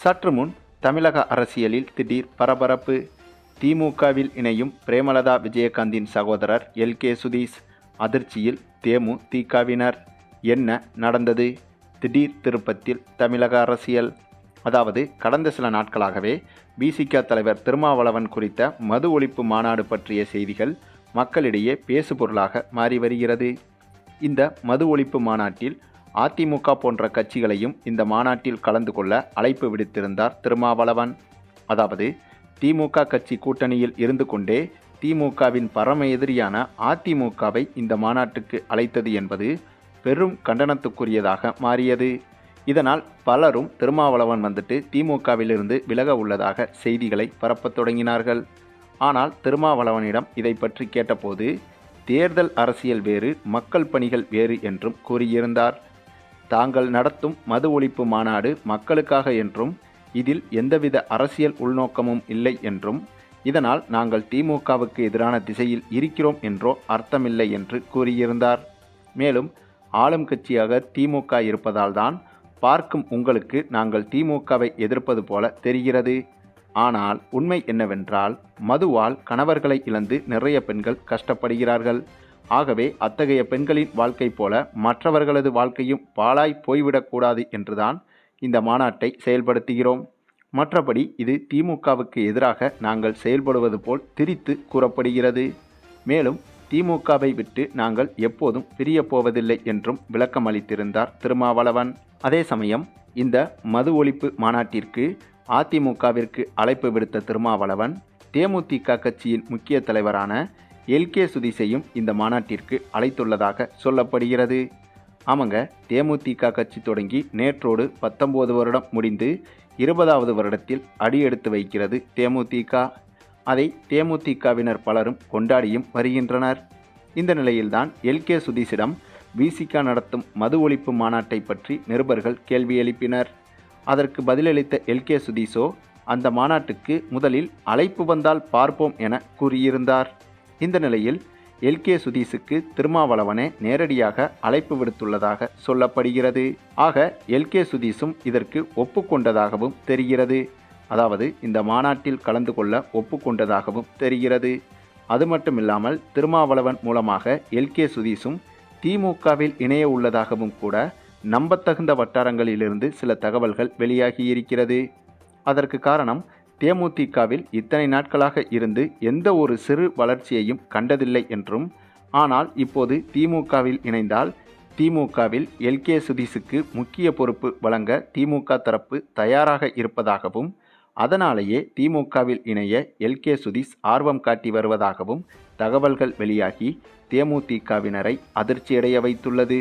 சற்று முன் தமிழக அரசியலில் திடீர் பரபரப்பு. திமுகவில் இணையும் பிரேமலதா விஜயகாந்தின் சகோதரர் எல். கே. சுதீஷ் அதிர்ச்சியில் தேமுதிகவினர். என்ன நடந்தது? திடீர் திருப்பத்தில் தமிழக அரசியல். அதாவது கடந்த சில நாட்களாகவே பிசிக தலைவர் திருமாவளவன் குறித்த மது ஒழிப்பு மாநாடு பற்றிய செய்திகள் மக்களிடையே பேசுபொருளாக மாறி வருகிறது. இந்த மது ஒழிப்பு மாநாட்டில் அதிமுக போன்ற கட்சிகளையும் இந்த மாநாட்டில் கலந்து கொள்ள அழைப்பு விடுத்திருந்தார் திருமாவளவன். அதாவது திமுக கட்சி கூட்டணியில் இருந்து கொண்டே திமுகவின் பரம எதிரியான அதிமுகவை இந்த மாநாட்டுக்கு அழைத்தது என்பது பெரும் கண்டனத்துக்குரியதாக மாறியது. இதனால் பலரும் திருமாவளவன் வந்துட்டு திமுகவிலிருந்து விலக உள்ளதாக செய்திகளை பரப்பத் தொடங்கினார்கள். ஆனால் திருமாவளவனிடம் இதை பற்றி கேட்டபோது தேர்தல் அரசியல் வேறு மக்கள் பணிகள் வேறு என்றும் கூறியிருந்தார். தாங்கள் நடத்தும் மது ஒழிப்பு மாநாடு மக்களுக்காக என்றும் இதில் எந்தவித அரசியல் உள்நோக்கமும் இல்லை என்றும் இதனால் நாங்கள் திமுகவுக்கு எதிரான திசையில் இருக்கிறோம் என்றோ அர்த்தமில்லை என்று கூறியிருந்தார். மேலும் ஆளும் கட்சியாக திமுக இருப்பதால்தான் பார்க்கும் உங்களுக்கு நாங்கள் திமுகவை எதிர்ப்பது போல தெரிகிறது. ஆனால் உண்மை என்னவென்றால் மதுவால் கணவர்களை இழந்து நிறைய பெண்கள் கஷ்டப்படுகிறார்கள். ஆகவே அத்தகைய பெண்களின் வாழ்க்கை போல மற்றவர்களது வாழ்க்கையும் பாழாய் போய்விடக்கூடாது என்றுதான் இந்த மாநாட்டை செயல்படுத்துகிறோம். மற்றபடி இது திமுகவுக்கு எதிராக நாங்கள் செயல்படுவது போல் திரித்து கூறப்படுகிறது. மேலும் திமுகவை விட்டு நாங்கள் எப்போதும் பிரிய போவதில்லை என்றும் விளக்கம் அளித்திருந்தார் திருமாவளவன். அதே சமயம் இந்த மது ஒழிப்பு மாநாட்டிற்கு அதிமுகவிற்கு அழைப்பு விடுத்த திருமாவளவன் தேமுதிக கட்சியின் முக்கிய தலைவரான எல் கே சுதீஷையும் இந்த மாநாட்டிற்கு அழைத்துள்ளதாக சொல்லப்படுகிறது. ஆமாங்க தேமுதிக கட்சி தொடங்கி நேற்றோடு பத்தொம்போது வருடம் முடிந்து இருபதாவது வருடத்தில் அடியெடுத்து வைக்கிறது தேமுதிக. அதை தேமுதிகவினர் பலரும் கொண்டாடியும் வருகின்றனர். இந்த நிலையில்தான் எல் கே சுதீஷிடம் விசிக நடத்தும் மது ஒழிப்பு மாநாட்டை பற்றி நிருபர்கள் கேள்வி எழுப்பினர். அதற்கு பதிலளித்த எல் கே சுதீஷோ அந்த மாநாட்டுக்கு முதலில் அழைப்பு வந்தால் பார்ப்போம் என கூறியிருந்தார். இந்த நிலையில் எல்கே சுதீஷுக்கு திருமாவளவனே நேரடியாக அழைப்பு விடுத்துள்ளதாக சொல்லப்படுகிறது. ஆக எல்கே சுதீஷும் இதற்கு ஒப்புக்கொண்டதாகவும் தெரிகிறது. அதாவது இந்த மாநாட்டில் கலந்து கொள்ள ஒப்புக்கொண்டதாகவும் தெரிகிறது. அது மட்டுமில்லாமல் திருமாவளவன் மூலமாக எல்கே சுதீஷும் திமுகவில் இணைய உள்ளதாகவும் கூட நம்பத்தகுந்த வட்டாரங்களிலிருந்து சில தகவல்கள் வெளியாகியிருக்கிறது. அதற்கு காரணம் தேமுதிகவில் இத்தனை நாட்களாக இருந்து எந்த ஒரு சிறு வளர்ச்சியையும் கண்டதில்லை என்றும் ஆனால் இப்போது திமுகவில் இணைந்தால் திமுகவில் எல்கே சுதீஷுக்கு முக்கிய பொறுப்பு வழங்க திமுக தரப்பு தயாராக இருப்பதாகவும் அதனாலேயே திமுகவில் இணைய எல்கே சுதீஷ் ஆர்வம் காட்டி வருவதாகவும் தகவல்கள் வெளியாகி தேமுதிகவினரை அதிர்ச்சியடைய வைத்துள்ளது.